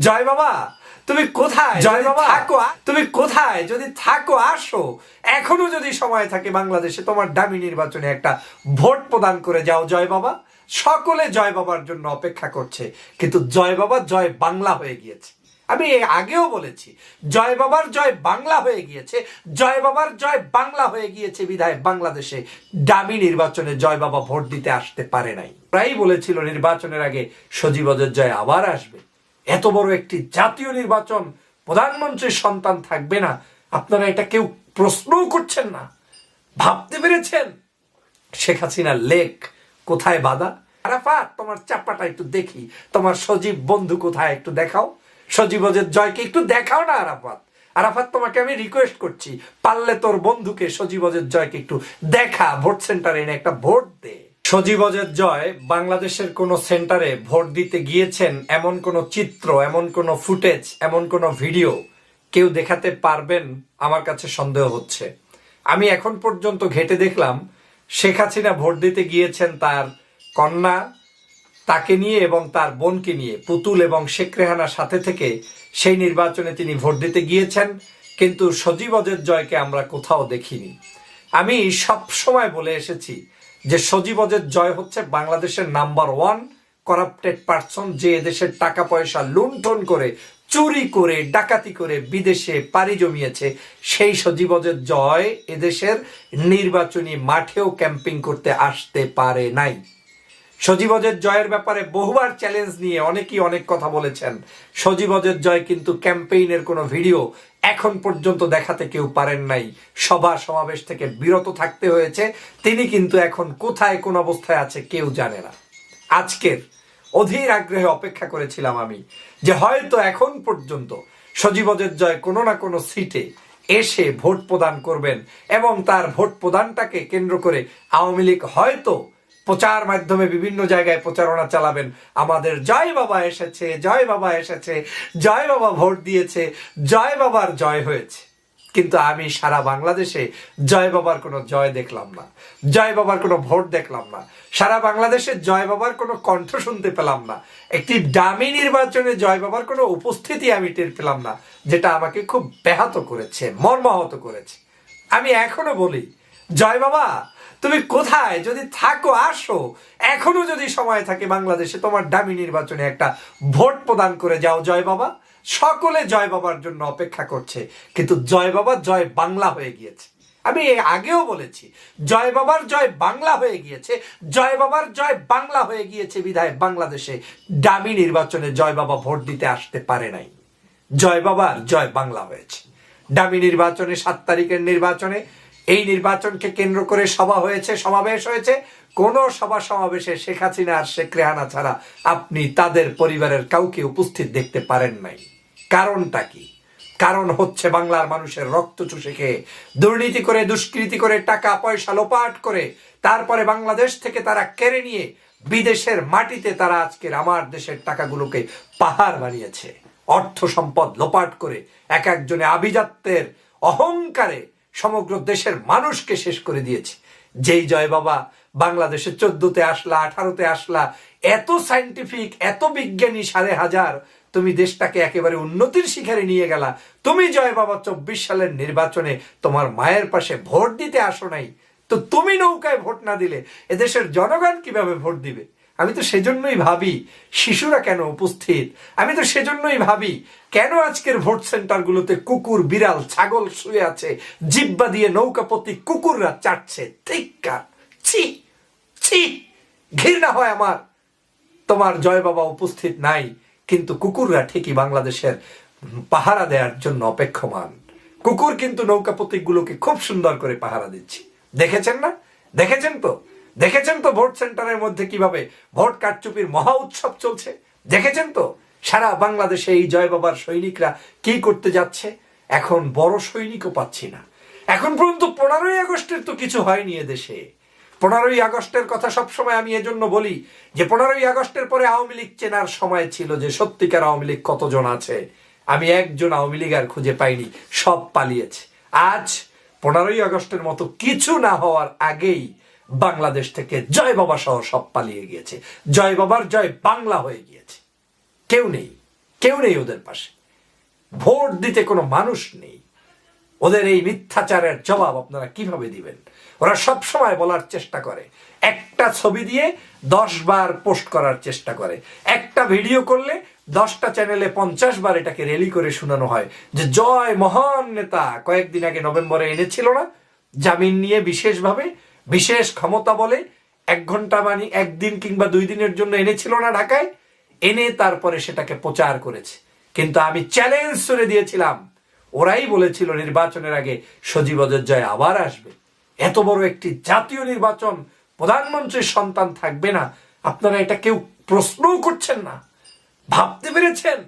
জয় বাবা তুমি কোথায়? জয় বাবা। থাকো তুমি কোথায়? যদি থাকো আসো। এখনও যদি সময় থাকে বাংলাদেশে তোমার দামি নির্বাচনে একটা ভোট প্রদান করে যাও জয় বাবা। সকলে জয় বাবার জন্য অপেক্ষা করছে। কিন্তু জয় বাবা জয় বাংলা হয়ে গিয়েছে। আমি আগেও বলেছি জয় বাবার জয় বাংলা হয়ে গিয়েছে জয় বাবার জয় বাংলা হয়ে গিয়েছে বিধায় বাংলাদেশে। ডামি নির্বাচনে জয় বাবা ভোট দিতে আসতে পারে নাই। প্রায় বলেছিল নির্বাচনের আগে সজীবদের জয় আবার আসবে। এত বড় একটি জাতীয় নির্বাচন প্রধানমন্ত্রীর সন্তান থাকবে না। আপনারা এটা কেউ প্রশ্নও করছেন না। ভাবতে পেরেছেন? শেখ হাসিনা লেক কোথায় বাধা? আরাফাত, তোমার চাপাটা একটু দেখি। তোমার সজীব বন্ধু কোথায় একটু দেখাও। সজীবজের জয়কে একটু দেখাও না আরাফাত। আরাফাত, তোমাকে আমি রিকোয়েস্ট করছি, পারলে তোর বন্ধুকে সজীবজের জয়কে একটু দেখা ভোট সেন্টারে এনে একটা ভোট দে। সজীবজের জয় বাংলাদেশের কোন সেন্টারে ভোট দিতে গিয়েছেন এমন কোন চিত্র, এমন কোন ফুটেজ, এমন কোন ভিডিও কেউ দেখাতে পারবেন আমার কাছে সন্দেহ হচ্ছে। আমি এখন পর্যন্ত ঘেটে দেখলাম শেখ হাসিনা ভোট দিতে গিয়েছেন তার কন্যা তাকে নিয়ে এবং তার বোনকে নিয়ে, পুতুল এবং শেখ রেহানার সাথে থেকে সেই নির্বাচনে তিনি ভোট দিতে গিয়েছেন, কিন্তু সজীব অজের জয়কে আমরা কোথাও দেখিনি। আমি সব সময় বলে এসেছি যে সজীব অজের জয় হচ্ছে বাংলাদেশের নাম্বার ওয়ান করাপ্টেড পার্সন যে এদেশের টাকা পয়সা লুণ্ঠন করে, চুরি করে, ডাকাতি করে বিদেশে পাড়ি জমিয়েছে, সেই সজীবজের জয় এদেশের নির্বাচনী মাঠেও ক্যাম্পিং করতে আসতে পারে নাই। সজীবজের জয়ের ব্যাপারে বহুবার চ্যালেঞ্জ নিয়ে অনেকেই অনেক কথা বলেছেন। সজীবজের জয় কিন্তু ক্যাম্পেইনের কোনো ভিডিও এখন পর্যন্ত দেখাতে কেউ পারেন নাই। সভা সমাবেশ থেকে বিরত থাকতে হয়েছে। তিনি কিন্তু এখন কোথায়, কোন অবস্থায় আছে কেউ জানে না। আজকের অধীর আগ্রহে অপেক্ষা করেছিলাম আমি যে হয়তো এখন পর্যন্ত সজীবজের জয় কোনো না কোনো সিটে এসে ভোট প্রদান করবেন এবং তার ভোট প্রদানটাকে কেন্দ্র করে আওয়ামী লীগ হয়তো প্রচার মাধ্যমে বিভিন্ন জায়গায় প্রচারণা চালাবেন। আমাদের জয় বাবা এসেছে, জয় বাবা এসেছে, জয় বাবা ভোট দিয়েছে, জয় বাবার জয় হয়েছে। কিন্তু আমি সারা বাংলাদেশে জয় বাবার কোনো জয় দেখলাম না, জয় বাবার কোনো ভোট দেখলাম না, সারা বাংলাদেশে জয় বাবার কোনো কণ্ঠ শুনতে পেলাম না, একটি ডামি নির্বাচনে জয় বাবার কোনো উপস্থিতি আমি টের পেলাম না, যেটা আমাকে খুব ব্যাহত করেছে, মর্মাহত করেছে। আমি এখনও বলি, জয় বাবা তুমি কোথায়? যদি থাকো, আসো। এখনও যদি সময় থাকে বাংলাদেশে, তোমার দামি নির্বাচনে একটা ভোট প্রদান করে যাও, জয় বাবা। সকলে জয় বাবার জন্য অপেক্ষা করছে। কিন্তু জয় বাবা জয় বাংলা হয়ে গিয়েছে। আমি আগেও বলেছি, জয় বাবার জয় বাংলা হয়ে গিয়েছে, জয় বাবার জয় বাংলা হয়ে গিয়েছে বিধায় বাংলাদেশে। দামি নির্বাচনে জয় বাবা ভোট দিতে আসতে পারে নাই। জয় বাবার জয় বাংলা হয়েছে। ডামি নির্বাচনে সাত তারিখের নির্বাচনে এই নির্বাচনকে কেন্দ্র করে সভা হয়েছে, সমাবেশ হয়েছে। কোন সভা সমাবেশে শেখ হাসিনা আর শেখ রেহানা ছাড়া আপনি তাদের পরিবারের কাউকে উপস্থিত দেখতে পারেন নাই। কারণটা কি? কারণ হচ্ছে বাংলার মানুষের রক্ত চুষে খেয়ে, দুর্নীতি করে, দুষ্কৃতি করে, টাকা, পয়সা লোপাট করে, তারপরে বাংলাদেশ থেকে তারা কেড়ে নিয়ে বিদেশের মাটিতে তারা আজকের আমার দেশের টাকাগুলোকে পাহাড় বানিয়েছে। অর্থ সম্পদ লোপাট করে এক একজনে আভিজাত্যের অহংকারে সমগ্র দেশের মানুষকে শেষ করে দিয়েছে। যেই জয় বাবা বাংলাদেশে চোদ্দতে আসলা, আঠারোতে আসলা, এত সাইন্টিফিক এত বিজ্ঞানী, সাড়ে হাজার, তুমি দেশটাকে একেবারে উন্নতির শিখারে নিয়ে গেলা। তুমি জয় বাবা চব্বিশ সালের নির্বাচনে তোমার মায়ের পাশে ভোট দিতে আসো নাই। তো তুমি নৌকায় ভোট না দিলে এদেশের জনগণ কীভাবে ভোট দিবে? আমি তো সেজন্যই ভাবি, শিশুরা কেন উপস্থিত? আমি তো সেজন্যই ভাবি, কেন আজকের ভোট সেন্টারগুলোতে কুকুর, বিড়াল, ছাগল শুয়ে আছে, জিব্বা দিয়ে নৌকাপতি কুকুররা চাটছে? ঠিককার ছি ছি, ঘৃণা হয় আমার। তোমার জয় বাবা উপস্থিত নাই, কিন্তু কুকুররা ঠিকই বাংলাদেশের পাহারা দেওয়ার জন্য অপেক্ষমান। কুকুর কিন্তু নৌকা প্রতীকগুলোকে খুব সুন্দর করে পাহারা দিচ্ছে। দেখেছেন না? দেখেছেন তো? দেখেছেন তো ভোট সেন্টারের মধ্যে কীভাবে ভোট কারচুপির মহা উৎসব চলছে? দেখেছেন তো? সারা বাংলাদেশে এই জয় বাবার সৈনিকরা কি করতে যাচ্ছে? এখন বড় সৈনিকও পাচ্ছি না। এখন পর্যন্ত পনেরোই আগস্টের তো কিছু হয়নি এদেশে। পনেরোই আগস্টের কথা সবসময় আমি এজন্য বলি যে পনেরোই আগস্টের পরে আওয়ামী লীগ চেনার সময় ছিল যে সত্যিকার আওয়ামী লীগ কতজন আছে। আমি একজন আওয়ামী লীগ আর খুঁজে পাইনি, সব পালিয়েছে। আজ পনেরোই আগস্টের মতো কিছু না হওয়ার আগেই বাংলাদেশ থেকে জয় বাবা সহ সব পালিয়ে গিয়েছে। জয় বাবার জয় বাংলা হয়ে গিয়েছে। কেউ নেই কেউ নেই ওদের পাশে। ভোট দিতে কোনো মানুষ নেই। ওদের এই মিথ্যাচারের জবাব আপনারা কীভাবে দিবেন? ওরা সব সময় বলার চেষ্টা করে। একটা ছবি দিয়ে দশ বার পোস্ট করার চেষ্টা করে। একটা ভিডিও করলে দশটা চ্যানেলে পঞ্চাশ বার এটাকে রেলি করে শোনানো হয় যে, জয় মহান নেতা। কয়েকদিন আগে নভেম্বরে এনেছিল না? জামিন নিয়ে বিশেষভাবে বিশেষ ক্ষমতা বলে এক ঘণ্টা মানে একদিন কিংবা দুই দিনের জন্য এনেছিল না ঢাকায়, এনে তারপরে সেটাকে প্রচার করেছে। কিন্তু আমি চ্যালেঞ্জ করে দিয়েছিলাম। ওরাই বলেছিল নির্বাচনের আগে সজীব জয় আবার আসবে। এত বড় একটি জাতীয় নির্বাচন, প্রধানমন্ত্রীর সন্তান থাকবে না। আপনারা এটা কেউ প্রশ্নও করছেন না। ভাবতে পেরেছেন?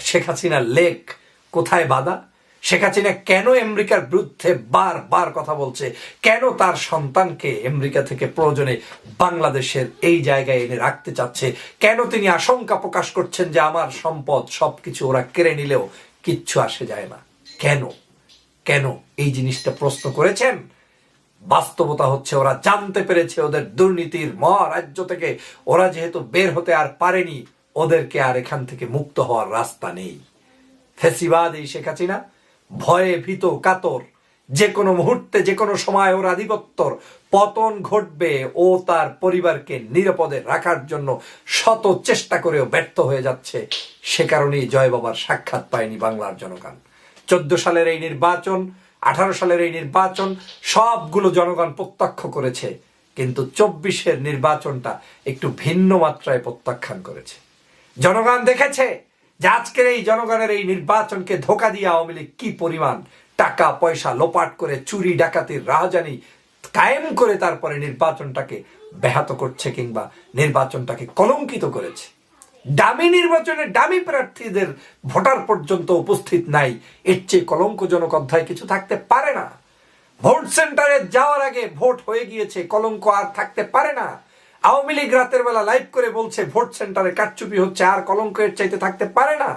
শেখ হাসিনার লেখ কোথায় বাধা? শেখ হাসিনা কেন আমেরিকার বিরুদ্ধে বারবার কথা বলছে? কেন তার সন্তানকে আমেরিকা থেকে প্রয়োজনে বাংলাদেশের এই জায়গায় এনে রাখতে চাচ্ছে? কেন তিনি আশঙ্কা প্রকাশ করছেন যে আমার সম্পদ সবকিছু ওরা কেড়ে নিলেও কিচ্ছু আসে যায় না? কেন? কেন এই জিনিসটা প্রশ্ন করেছেন? বাস্তবতা হচ্ছে ওরা জানতে পেরেছে ওদের দুর্নীতির মহারাজ্য থেকে। ওরা যেহেতু বের হতে আর পারেনি, ওদেরকে আর এখান থেকে মুক্ত হওয়ার রাস্তা নেই। ফেসিবাদ এই শেখ হাসিনা। ভয়ে ভীত, কাতর। যে কোনো মুহূর্তে যে কোনো সময় ওর আধিপত্যর পতন ঘটবে, ও তার পরিবারকে নিরাপদে রাখার জন্য শত চেষ্টা করেও ব্যর্থ হয়ে যাচ্ছে। সে কারণেই জয় বাবার সাক্ষাৎ পায়নি বাংলার জনগণ। চোদ্দ সালের এই নির্বাচন, আঠারো সালের এই নির্বাচন, সবগুলো জনগণ প্রত্যক্ষ করেছে। কিন্তু চব্বিশের নির্বাচনটা একটু ভিন্ন মাত্রায় প্রত্যাখ্যান করেছে। জনগণ দেখেছে যে আজকের এই জনগণের এই নির্বাচনকে ধোকা দিয়ে আওয়ামী লীগ কি পরিমাণ টাকা, পয়সা লোপাট করে চুরি, ডাকাতির রাহজানি কায়েম করে তারপরে নির্বাচনটাকে ব্যাহত করছে কিংবা নির্বাচনটাকে কলঙ্কিত করেছে? ডামি নির্বাচনে ডামি প্রার্থীদের ভোটার পর্যন্ত উপস্থিত নাই, এর চেয়ে কলঙ্কজনক অধ্যায় কিছু থাকতে পারে না। ভোট সেন্টারে যাওয়ার আগে ভোট হয়ে গিয়েছে, কলঙ্ক আর থাকতে পারে না। আওয়ামী লীগ রাতের বেলা লাইভ করে বলছে, ভোট সেন্টারে কারচুপি হচ্ছে, আর কলঙ্ক এর চাইতে থাকতে পারে না।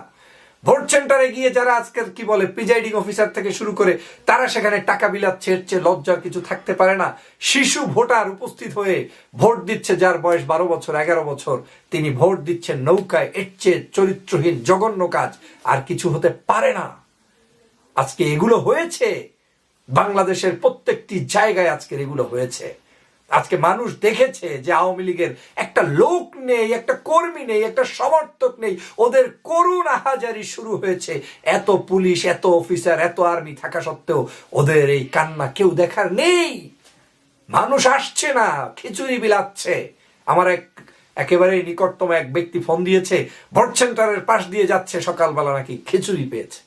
ভোট সেন্টারে গিয়ে যারা আজকের কি বলে প্রিজাইডিং অফিসার থেকে শুরু করে, তারা সেখানে টাকা বিলাচ্ছে, এর চেয়ে লজ্জার কিছু থাকতে পারে না। শিশু ভোটার উপস্থিত হয়ে ভোট দিচ্ছে, যার বয়স বারো বছর, এগারো বছর। তিনি ভোট দিচ্ছেন নৌকায়, এর চেয়ে চরিত্রহীন, জঘন্য কাজ, আর কিছু হতে পারে না। আজকে এগুলো হয়েছে। বাংলাদেশের প্রত্যেকটি জায়গায় আজকের এগুলো হয়েছে। আজকে মানুষ দেখেছে যে আওয়ামী লীগের একটা লোক নেই, একটা কর্মী নেই, একটা সমর্থক নেই। ওদের করুণ আহাজারি শুরু হয়েছে। এত পুলিশ, এত অফিসার, এত আর্মি থাকা সত্ত্বেও ওদের এই কান্না কেউ দেখার নেই। মানুষ আসছে না, খিচুড়ি বিলাচ্ছে। আমার এক একেবারে নিকটতম এক ব্যক্তি ফোন দিয়েছে, ভোট সেন্টারের পাশ দিয়ে যাচ্ছে, সকালবেলা নাকি খিচুড়ি পেয়েছে।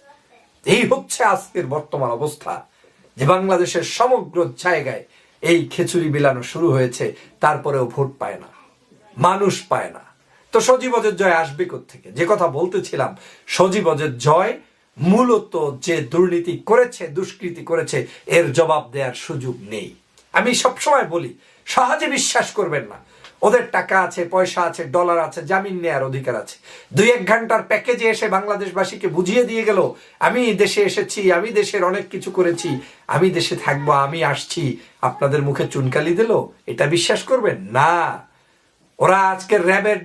এই হচ্ছে আজকের বর্তমান অবস্থা যে বাংলাদেশের সমগ্র জায়গায় এই খেচুরি বিলানো শুরু হয়েছে, তারপরেও ভোট পায় না, মানুষ পায় না। তো সজীবজের জয় আসবে থেকে যে কথা বলতেছিলাম সজীবজের জয় মূলত যে দুর্নীতি করেছে, দুষ্কৃতি করেছে, এর জবাব দেওয়ার সুযোগ নেই। আমি সবসময় বলি, সহজে বিশ্বাস করবেন না। ওদের টাকা আছে, পয়সা আছে ডলার আছে, জামিন নেয়ার অধিকার আছে। দুই এক ঘণ্টার প্যাকেজে এসে বাংলাদেশবাসীকে বুঝিয়ে দিয়ে গেল, আমি দেশে এসেছি, আমি দেশের অনেক কিছু করেছি, আমি দেশে থাকব, আমি আসছি। আপনাদের মুখে চুনকালি দিল? এটা বিশ্বাস করবেন? না। ওরা আজকে র্যাবের